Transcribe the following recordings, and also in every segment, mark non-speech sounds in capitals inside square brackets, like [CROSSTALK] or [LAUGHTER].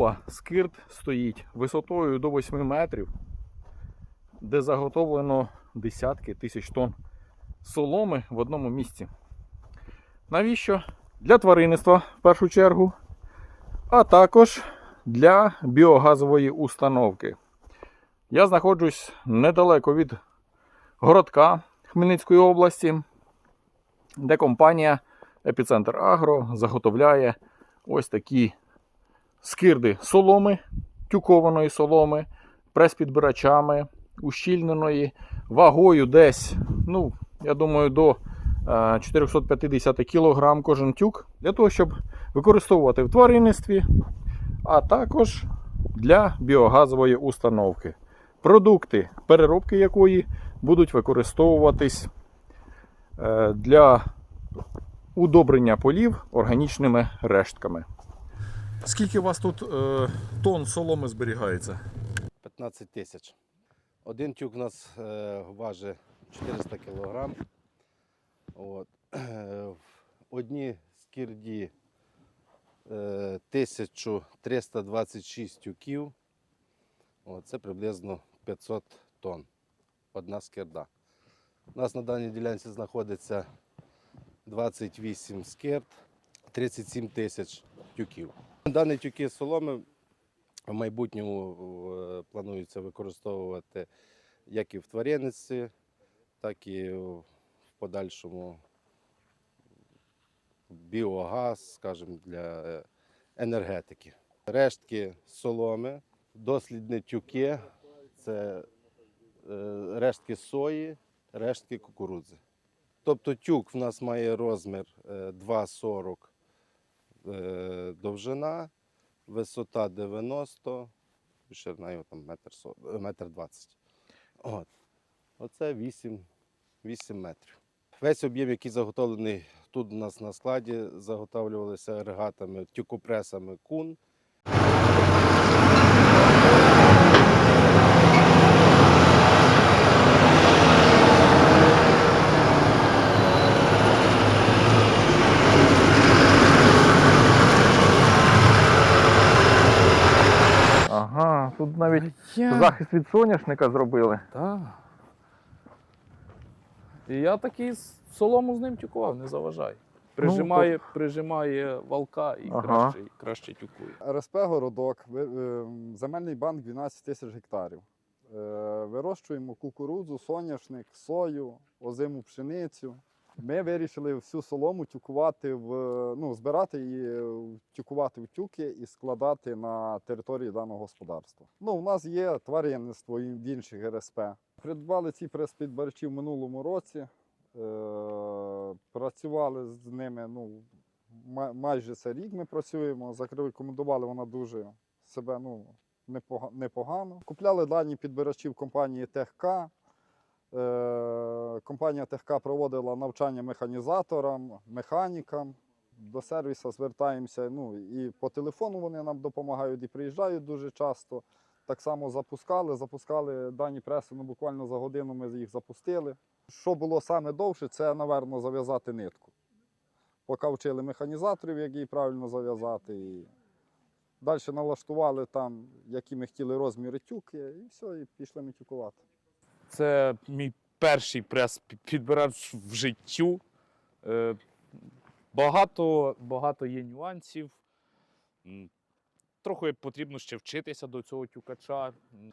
купа скирт стоїть висотою до 8 метрів, де заготовлено десятки тисяч тонн соломи в одному місці. Навіщо? Для тваринництва в першу чергу, а також для біогазової установки. Я знаходжусь недалеко від городка Хмельницької області, де компанія Епіцентр Агро заготовляє ось такі скирди соломи, тюкованої соломи, прес-підбирачами, ущільненої, вагою десь, ну, я думаю, до е, 450 кг кожен тюк, для того, щоб використовувати в тваринництві, а також для біогазової установки. Продукти, переробки якої будуть використовуватись е, для удобрення полів органічними рештками. Скільки у вас тут е, тонн соломи зберігається? 15 тисяч. Один тюк у нас е, важить 400 кг. От. Одні скірді е, 1326 тюків. От, це приблизно 500 тонн. Одна скирда. У нас на даній ділянці знаходиться 28 скирд, 37 тисяч тюків. Дані тюки соломи в майбутньому е, планується використовувати як і в тваринниці, так і в подальшому біогаз, скажімо, для е, енергетики. Рештки соломи, дослідні тюки це е, рештки сої, рештки кукурудзи. Тобто тюк в нас має розмір е, 2,40 е, довжина, висота 90, ширина його там метр, со- е, метр 20. От. Оце 8, 8 метрів. Весь об'єм, який заготовлений тут у нас на складі, заготовлювалися регатами, тюкопресами кун. Ага, тут навіть Я... захист від соняшника зробили. Так. І я такий с- солому з ним тюкував, не заважай. Прижимає, прижимає валка і Ага. краще, краще тюкує. РСП Городок, е, земельний банк 12 тисяч гектарів. Е, Вирощуємо кукурудзу, соняшник, сою, озиму пшеницю. Ми вирішили всю солому тюкувати в ну, збирати і тюкувати в тюки і складати на території даного господарства. Ну, у нас є тваринництво в інших РСП. Придбали ці прес-підбирачі в минулому році. Е, працювали з ними ну, ма- майже це рік ми працюємо. Зарекомендували вона дуже себе ну, непогано. Купляли дані підбирачів компанії ТехК. Е, компанія ТехК проводила навчання механізаторам, механікам. До сервісу звертаємося. Ну, і по телефону вони нам допомагають і приїжджають дуже часто. Так само запускали, запускали дані преси, ну буквально за годину ми їх запустили. Що було саме довше, це, напевно, зав'язати нитку. Поки вчили механізаторів, як її правильно зав'язати. І далі налаштували там, які ми хотіли розміри тюки, і все, і пішли ми тюкувати. Це мій перший прес-підбирач в життю. Е, Багато, багато є нюансів. Трохи потрібно ще вчитися до цього тюкача.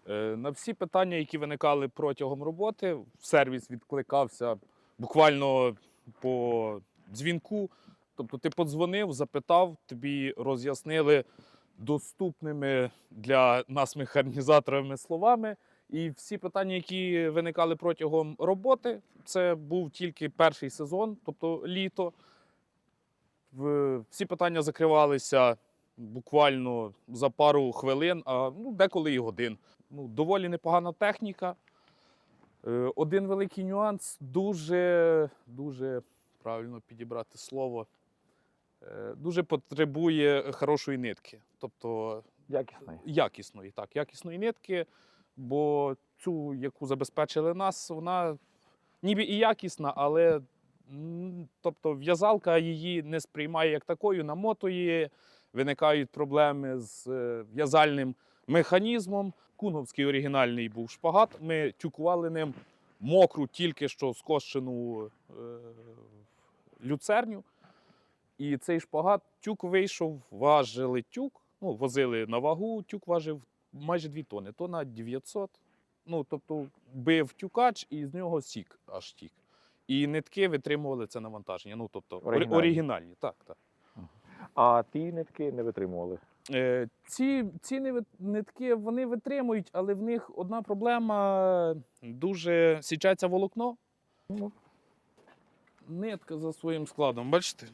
Е, На всі питання, які виникали протягом роботи, сервіс відкликався буквально по дзвінку. Тобто ти подзвонив, запитав, тобі роз'яснили доступними для нас механізаторами словами. І всі питання, які виникали протягом роботи, це був тільки перший сезон, тобто літо. Всі питання закривалися буквально за пару хвилин, а ну, деколи і годин. Ну, доволі непогана техніка. Е, Один великий нюанс дуже, дуже правильно підібрати слово. е, Дуже потребує хорошої нитки. Тобто Якісний. якісної, так, якісної нитки, бо цю, яку забезпечили нас, вона ніби і якісна, але тобто в'язалка її не сприймає як такою, намотує, виникають проблеми з е, в'язальним механізмом. Кунговський оригінальний був шпагат. Ми тюкували ним мокру, тільки що скошену е, люцерню. І цей шпагат тюк вийшов, важили тюк, ну, возили на вагу, тюк важив майже 2 тони, тонна 900. Ну, тобто бив тюкач і з нього сік аж тік. І нитки витримували це навантаження. Ну, тобто оригінальні, Оригінальні. так, так. А ті нитки не витримували. Е, ці ці нитки вони витримують, але в них одна проблема дуже січається волокно. Ну. Нитка за своїм складом, бачите?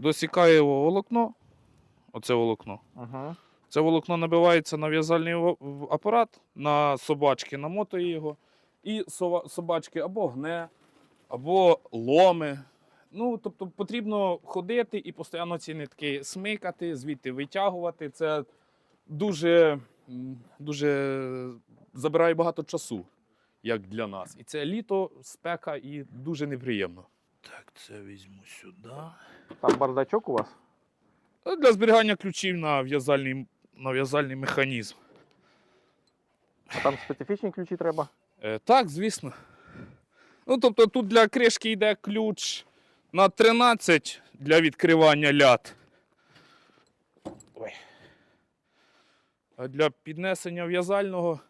Досікає його волокно. Оце волокно. Угу. Це волокно набивається на в'язальний апарат, на собачки намотує його, і собачки або гне, або ломи. Ну, тобто потрібно ходити і постійно ці нитки смикати, звідти витягувати. Це дуже, дуже забирає багато часу, як для нас. І це літо, спека і дуже неприємно. Так, це візьму сюди. Там бардачок у вас? Для зберігання ключів на в'язальний, на в'язальний механізм. А там специфічні ключі треба? Е, так, звісно. Ну, тобто тут для кришки йде ключ на 13 для відкривання ляд. Ой. А для піднесення в'язального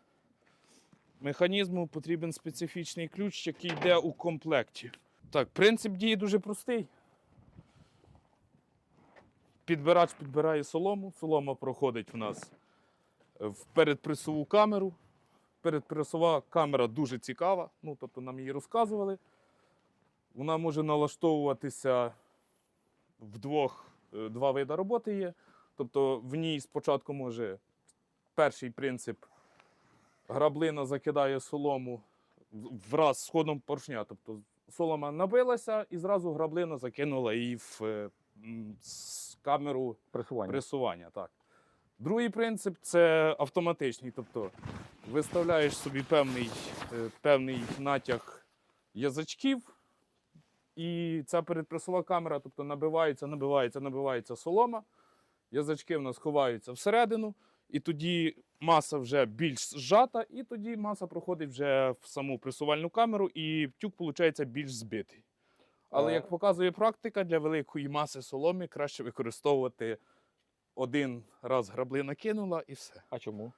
механізму потрібен специфічний ключ, який йде у комплекті. Так, принцип дії дуже простий. Підбирач підбирає солому, солома проходить в нас в передпресову камеру. Передпресова камера дуже цікава, ну, тобто нам її розказували. Вона може налаштовуватися в двох, е, два види роботи є. Тобто в ній спочатку може перший принцип граблина закидає солому враз з ходом поршня. Тобто солома набилася і зразу граблина закинула її в е, камеру Пресування. пресування. Так. Другий принцип це автоматичний. Тобто виставляєш собі певний, е, певний натяг язичків, і ця передпресова камера тобто, набивається, набивається, набивається солома. Язички в нас ховаються всередину, і тоді маса вже більш зжата, і тоді маса проходить вже в саму пресувальну камеру, і тюк виходить більш збитий. Але Е. як показує практика, для великої маси соломи краще використовувати один раз граблина кинула і все. А чому?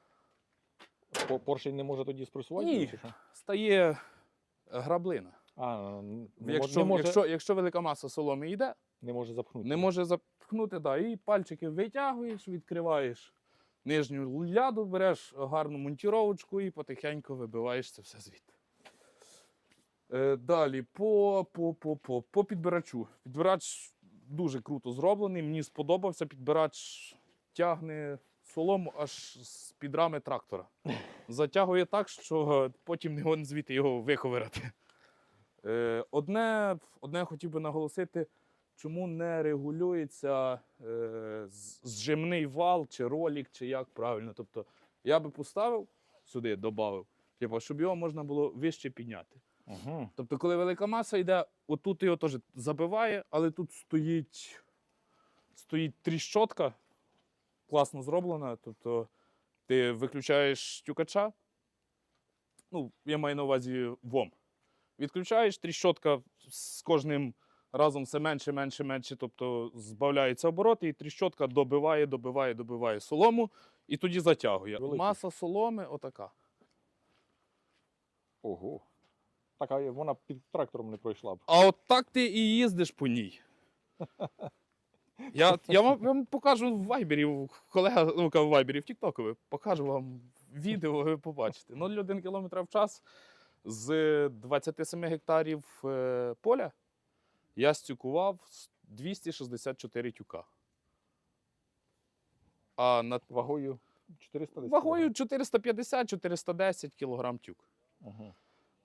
По- Поршень не може тоді спресувати? Ні. чи що? Стає граблина. А, не, Якщо, не, може, якщо, якщо велика маса соломи йде, не може запхнути. не може запхнути, да, і пальчики витягуєш, відкриваєш нижню ляду, береш гарну монтіровочку і потихеньку вибиваєш це все звідти. Е, далі, по, по, по, по, по підбирачу. Підбирач дуже круто зроблений, мені сподобався. Підбирач тягне солому аж з під рами трактора. [LAUGHS] Затягує так, що потім не гон звідти його виховирати. Е, одне, одне хотів би наголосити, чому не регулюється е, зжимний вал чи ролік, чи як правильно. Тобто я би поставив сюди, додав, типу, щоб його можна було вище підняти. Угу. Тобто, коли велика маса йде, отут його теж забиває, але тут стоїть, стоїть тріщотка, класно зроблена. Тобто ти виключаєш тюкача, ну, я маю на увазі ВОМ. Відключаєш, тріщотка з кожним разом все менше, менше, менше, тобто збавляється обороти, і тріщотка добиває, добиває, добиває солому, і тоді затягує. Великий. Маса соломи отака. Ого. Так, а вона під трактором не пройшла б. А от так ти і їздиш по ній. Я, я вам, вам покажу в Вайбері, колега ну, в Вайбері, в Тіктокові, покажу вам відео, ви побачите. 0,1 км в час з 27 гектарів е, поля я стюкував 264 тюка. А над Вагою 410 вагою 450-410 кг тюк. Угу.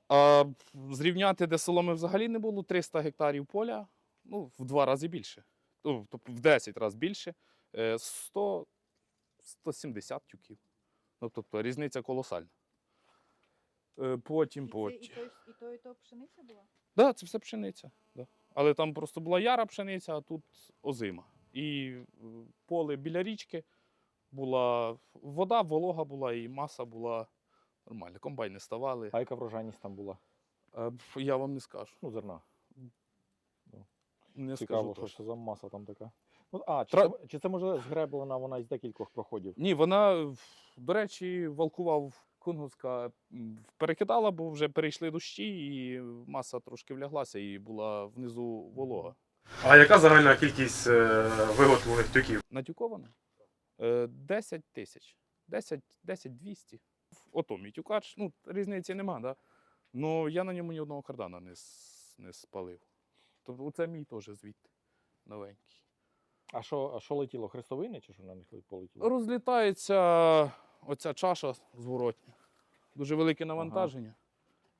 А зрівняти, де соломи взагалі не було, 300 гектарів поля, ну, в два рази більше. Ну, тобто в 10 разів більше, е, 100, 170 тюків. Ну, тобто різниця колосальна. Е, Потім, І, це, і, то, і то, і то пшениця була? Да, це все пшениця. Да. Але там просто була яра пшениця, а тут озима. І е, поле біля річки була вода, волога була, і маса була нормальна. Комбайни ставали. А яка врожайність там була? Пф, я вам не скажу. Ну, зерна. Не Цікаво, скажу що точно. це за маса там така. Ну, а, чи, Тра- це, чи це може згреблена вона із декількох проходів? Ні, вона, в- до речі, валкував Кунгурська м, перекидала, бо вже перейшли дощі, і маса трошки вляглася, і була внизу волога. А яка загальна кількість е, виготовлених тюків? Натюкована? Е, 10 тисяч. 10, 10 200. Ото мій тюкач, ну, різниці нема, да? Ну, я на ньому ні одного кардана не, с- не спалив. Тобто це мій теж звідти новенький. А що, а що летіло? Хрестовини чи що на них полетіло? Розлітається оця чаша зворотня. Дуже велике навантаження.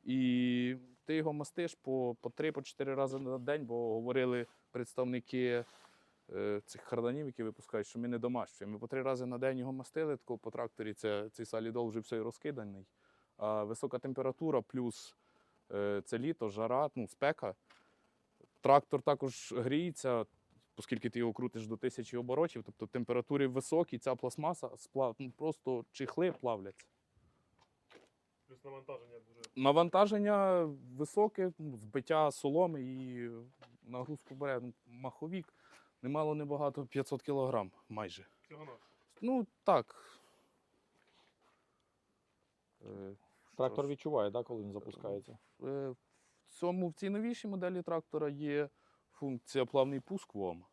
І ти його мастиш по, по 3-4 рази на день, бо говорили представники цих карданів, які випускають, що ми не домащуємо. Ми по три рази на день його мастили, тако по тракторі це, цей салідол вже все розкиданий. А висока температура плюс е, це літо, жара, ну, спека. Трактор також гріється, оскільки ти його крутиш до тисячі оборотів, тобто температури високі, ця пластмаса сплав, ну, просто чехли плавляться. Плюс навантаження дуже. Навантаження високе, ну, збиття соломи і нагрузку бере ну, маховік. Немало небагато 500 кілограм майже. Всього на Ну так. Е, Трактор що ж, відчуває, да, коли він запускається. е, В цьому в цій новішій моделі трактора є функція плавний пуск ВОМ.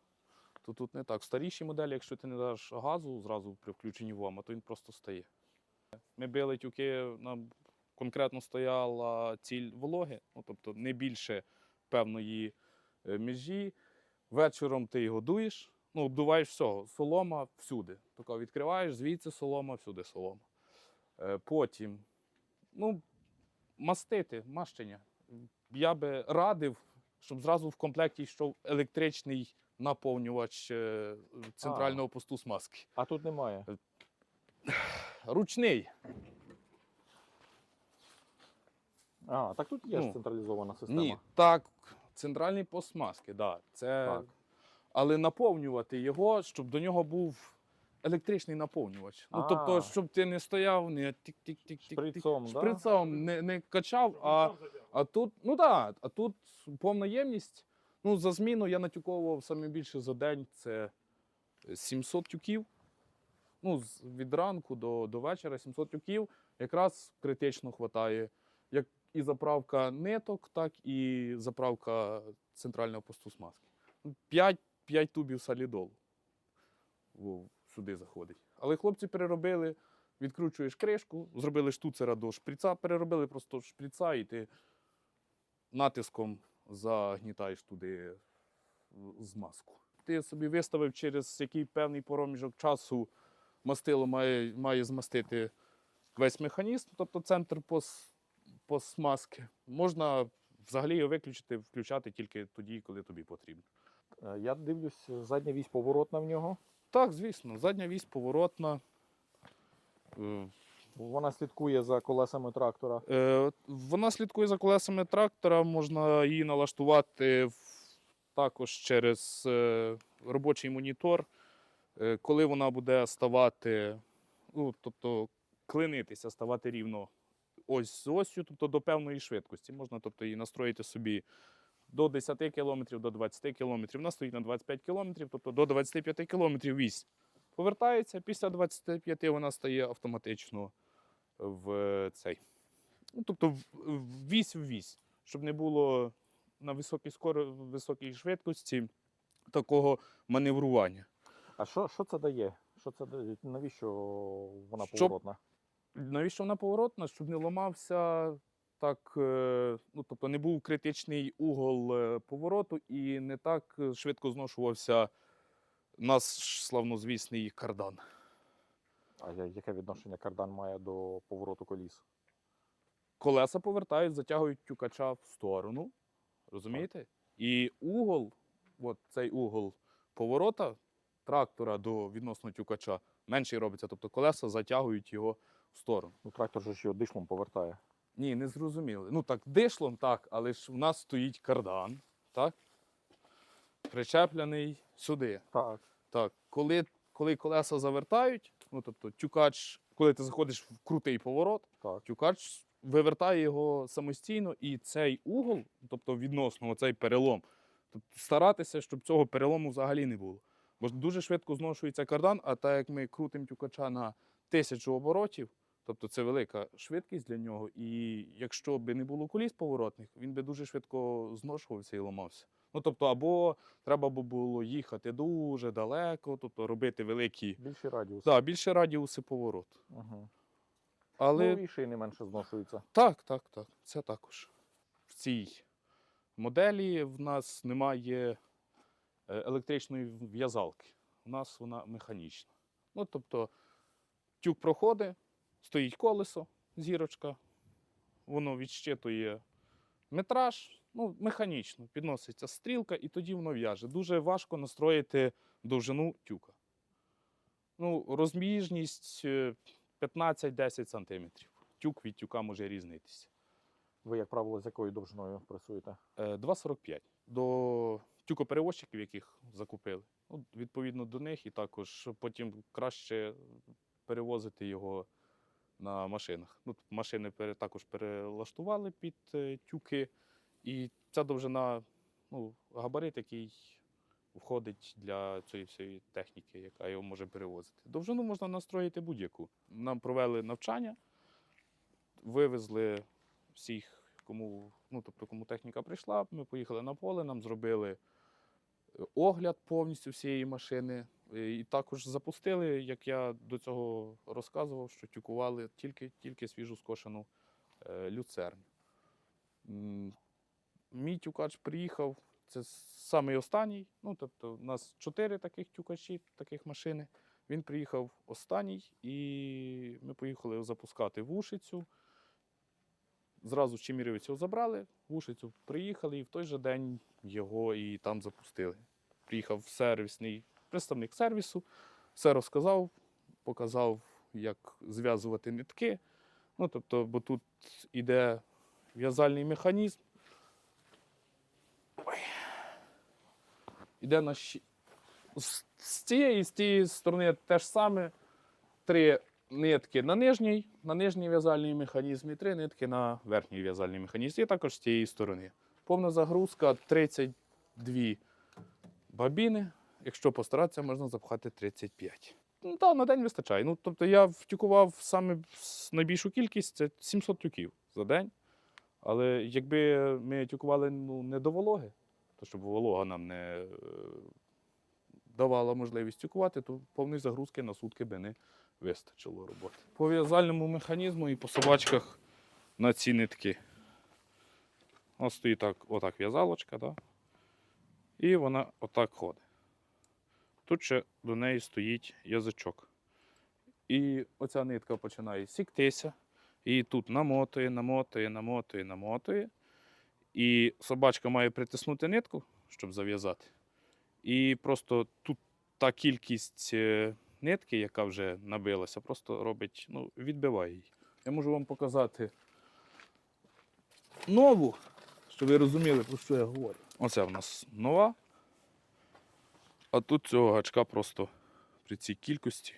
То тут не так. В старішій моделі, якщо ти не даш газу зразу при включенні ВОМа, то він просто стає. Ми били тюки, нам конкретно стояла ціль вологи, ну, тобто не більше певної е, межі. Вечором ти його дуєш, ну, обдуваєш всього. Солома всюди. Тако відкриваєш, звідси солома, всюди солома. Е, Потім, ну, мастити, мащення. Я би радив, щоб зразу в комплекті йшов електричний наповнювач е, центрального посту смазки. А тут немає. Ручний. А, так тут є Ну, централізована система. Ні, так, центральний пост смазки, да, це... Так. Але наповнювати його, щоб до нього був електричний наповнювач. Ну, тобто, щоб ти не стояв, не тик-тик-тик-тик. Шприцом, да? шприцом не, не качав, а, а тут, ну так, а тут повна ємність. Ну, за зміну я натюковував саме більше за день це 700 тюків. Ну, від ранку до, до вечора 700 тюків якраз критично вистачає. І заправка ниток, так і заправка центрального посту смазки. 5, 5 тубів солідолу Во, сюди заходить. Але хлопці переробили, відкручуєш кришку, зробили штуцера до шприца, переробили просто шприца, і ти натиском загнітаєш туди змазку. Ти собі виставив, через який певний проміжок часу мастило має, має змастити весь механізм, тобто центр пос, посмазки. Можна взагалі його виключити, включати тільки тоді, коли тобі потрібно. Е, Я дивлюсь, задня вісь поворотна в нього. Так, звісно, задня вісь поворотна. Е, Вона слідкує за колесами трактора. Е, Вона слідкує за колесами трактора, можна її налаштувати також через робочий монітор, коли вона буде ставати, ну, тобто клинитися, ставати рівно ось з осью, тобто до певної швидкості. Можна тобто, її настроїти собі до 10 км, до 20 км. Вона стоїть на 25 км, тобто до 25 км вісь повертається, після 25 вона стає автоматично в цей. Ну, тобто в- вісь в вісь, щоб не було на високій скоро, високій швидкості такого маневрування. А що, що це дає? Що це дає? Навіщо вона Щоб- поворотна? Навіщо вона поворотна? Щоб не ламався так, е, ну тобто не був критичний угол е, повороту і не так е, швидко зношувався наш славнозвісний кардан. А яке відношення кардан має до повороту коліс? колеса повертають, затягують тюкача в сторону. Розумієте? І угол, от цей угол поворота трактора до відносно тюкача менший робиться. Тобто колеса затягують його сторону. Ну, трактор же його дишлом повертає. Ні, не зрозуміли. Ну так, дишлом так, але ж в нас стоїть кардан, так? причеплений сюди. Так. Так, коли, коли колеса завертають, ну тобто тюкач, коли ти заходиш в крутий поворот, Так. тюкач вивертає його самостійно, і цей угол, тобто відносно цей перелом, тобто старатися, щоб цього перелому взагалі не було. Бо дуже швидко зношується кардан, а так як ми крутимо тюкача на тисячу оборотів, тобто це велика швидкість для нього. І якщо б не було коліс поворотних, він би дуже швидко зношувався і ламався. Ну тобто, або треба було їхати дуже далеко, тобто робити великі, Більший радіус. да, більше радіуси повороту. Угу. Але Ну, і шини менше зношуються. так, так, так, це також. В цій моделі в нас немає е, електричної в'язалки. У нас вона механічна. Ну, тобто, тюк проходить, стоїть колесо, зірочка, воно відщитує метраж, ну, механічно, підноситься стрілка, і тоді воно в'яже. Дуже важко настроїти довжину тюка. Ну, розміжність е, 15-10 см. Тюк від тюка може різнитися. Ви, як правило, з якою довжиною працюєте? Е, 2,45 до тюкоперевозчиків, яких закупили. Ну, відповідно до них, і також потім краще перевозити його на машинах. Ну, машини також перелаштували під е, тюки, і ця довжина, ну, габарит, який входить для цієї всієї техніки, яка його може перевозити. Довжину можна настроїти будь-яку. Нам провели навчання, вивезли всіх, кому, ну, тобто, кому техніка прийшла. Ми поїхали на поле, нам зробили е, огляд повністю всієї машини. Е, І також запустили, як я до цього розказував, що тюкували тільки, тільки свіжу скошену е, люцерню. Мій тюкач приїхав, це самий останній. Ну, тобто, у нас чотири таких тюкачі, таких машини. Він приїхав останній, і ми поїхали запускати в Ушицю. Зразу Чемірівець забрали, в Ушицю приїхали, і в той же день його і там запустили. Приїхав сервісний представник сервісу, все розказав, показав, як зв'язувати нитки. Ну, тобто, бо тут іде в'язальний механізм. Іде на щ... з, цієї з тієї сторони те ж саме. Три нитки на нижній, на нижній в'язальний механізм і три нитки на верхній в'язальний механізм. І також з цієї сторони. Повна загрузка 32 бабіни. Якщо постаратися, можна запхати 35. Ну, та, на день вистачає. Ну, тобто я втюкував саме найбільшу кількість це 700 тюків за день. Але якби ми тюкували ну, не до вологи, то щоб волога нам не е, давала можливість тюкувати, то повної загрузки на сутки би не вистачило роботи. По в'язальному механізму і по собачках на ці нитки. Ось стоїть так, отак в'язалочка, да? і вона отак ходить. Тут ще до неї стоїть язичок. І оця нитка починає сіктися, і тут намотує, намотує, намотує, намотує. І собачка має притиснути нитку, щоб зав'язати. І просто тут та кількість е, нитки, яка вже набилася, просто робить, ну, відбиває її. Я можу вам показати нову, щоб ви розуміли, про що я говорю. Оце в нас нова. А тут цього гачка просто при цій кількості.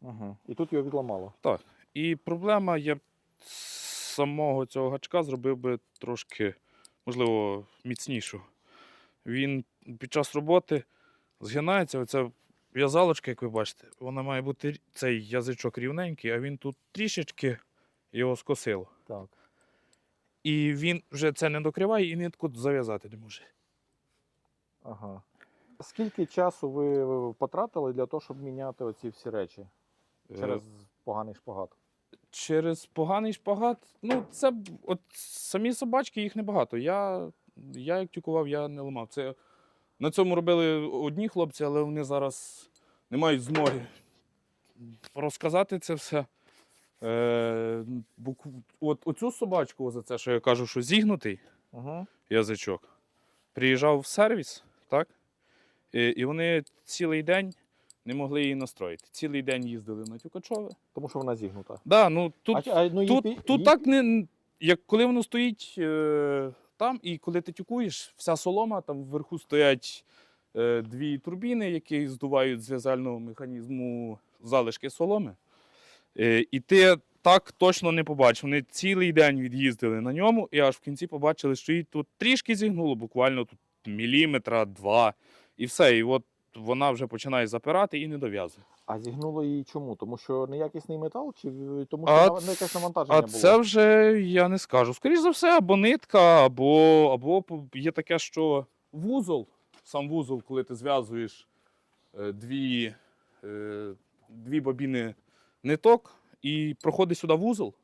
Угу. І тут його відламало. Так. І проблема, я б з самого цього гачка зробив би трошки, можливо, міцнішу. Він під час роботи згинається, оця в'язалочка, як ви бачите, вона має бути цей язичок рівненький, а він тут трішечки його скосило. Так. І він вже це не докриває і нитку зав'язати не може. Ага. Скільки часу ви потратили для того, щоб міняти оці всі речі через поганий шпагат? Через поганий шпагат. Ну, це от самі собачки, їх небагато. Я, я як тюкував, я не ламав. Це, на цьому робили одні хлопці, але вони зараз не мають змоги розказати це все. Е, от оцю собачку, за це, що я кажу, що зігнутий Угу. язичок, приїжджав в сервіс, так? І, і вони цілий день не могли її настроїти. Цілий день їздили на Тюкачове. Тому що вона зігнута. Да, ну, тут а, ну, Тут, пі- тут так не. Як коли воно стоїть е, там, і коли ти тюкуєш, вся солома, там вверху стоять е, дві турбіни, які здувають з в'язального механізму залишки соломи. Е, І ти так точно не побачив. Вони цілий день від'їздили на ньому, і аж в кінці побачили, що її тут трішки зігнуло, буквально тут міліметра, два, і все. І от вона вже починає запирати і не дов'язує. А зігнуло її чому? Тому що неякісний метал, чи тому що ц- на якесь навантаження А було? це вже я не скажу. Скоріше за все, або нитка, або, або є таке, що вузол, сам вузол, коли ти зв'язуєш е, дві, е, дві бобіни ниток і проходить сюди вузол,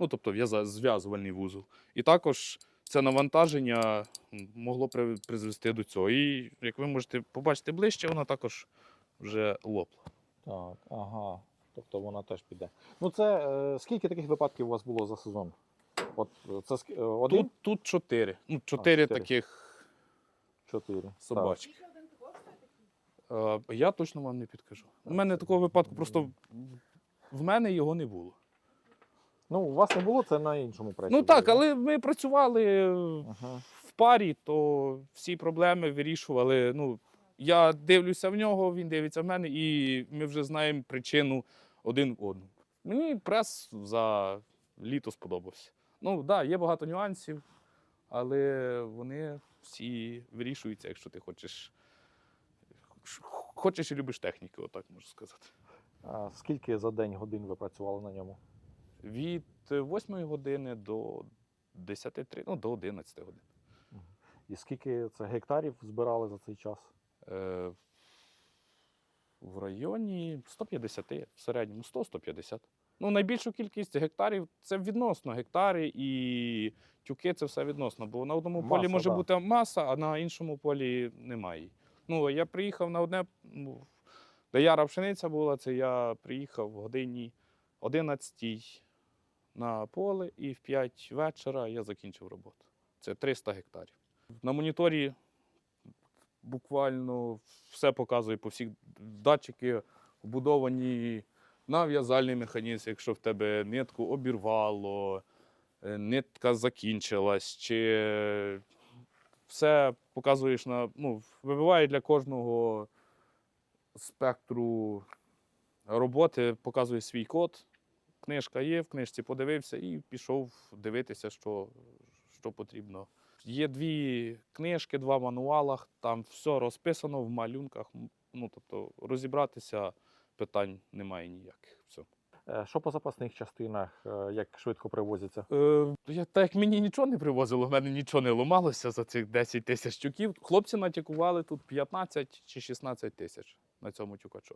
ну тобто зв'язувальний вузол. І також це навантаження могло призвести до цього. І як ви можете побачити ближче, вона також вже лопла. Так, ага. Тобто вона теж піде. Ну це е, скільки таких випадків у вас було за сезон? От е, це ск- е, один? Тут, тут чотири. Ну, чотири чотири. таких Чотири. Так. собачки. Е, Я точно вам не підкажу. У мене такого випадку просто в мене його не було. Ну, у вас не було, це на іншому пресі. Ну так, але ми працювали Ага. в парі, то всі проблеми вирішували. Ну, я дивлюся в нього, він дивиться в мене, і ми вже знаємо причину один в одному. Мені прес за літо сподобався. Ну так, да, є багато нюансів, але вони всі вирішуються, якщо ти хочеш. Хочеш і любиш техніку, отак можу сказати. А скільки за день годин ви працювали на ньому? Від 8 години до 10, ну, до 11 годин. І скільки це гектарів збирали за цей час? Е, в районі 150, в середньому 100-150. Ну, найбільшу кількість гектарів це відносно гектари і тюки це все відносно. Бо на одному полі може да. бути маса, а на іншому полі немає. Ну, я приїхав на одне, ну, де яра пшениця була, це я приїхав в годині 11 на поле і в 5 вечора я закінчив роботу. Це 300 гектарів. На моніторі буквально все показує по всіх датчики вбудовані на в'язальний механізм, якщо в тебе нитку обірвало, е, нитка закінчилась, чи все показуєш на. Ну, вибиває для кожного спектру роботи, показує свій код. Книжка є, в книжці подивився і пішов дивитися, що, що потрібно. Є дві книжки, два мануалах, там все розписано в малюнках. Ну, тобто розібратися питань немає ніяких. Все. Що по запасних частинах, е, як швидко привозяться? Е, я, так як мені нічого не привозило, в мене нічого не ламалося за цих 10 тисяч тюків. Хлопці натякували тут 15 чи 16 тисяч на цьому тюкачу.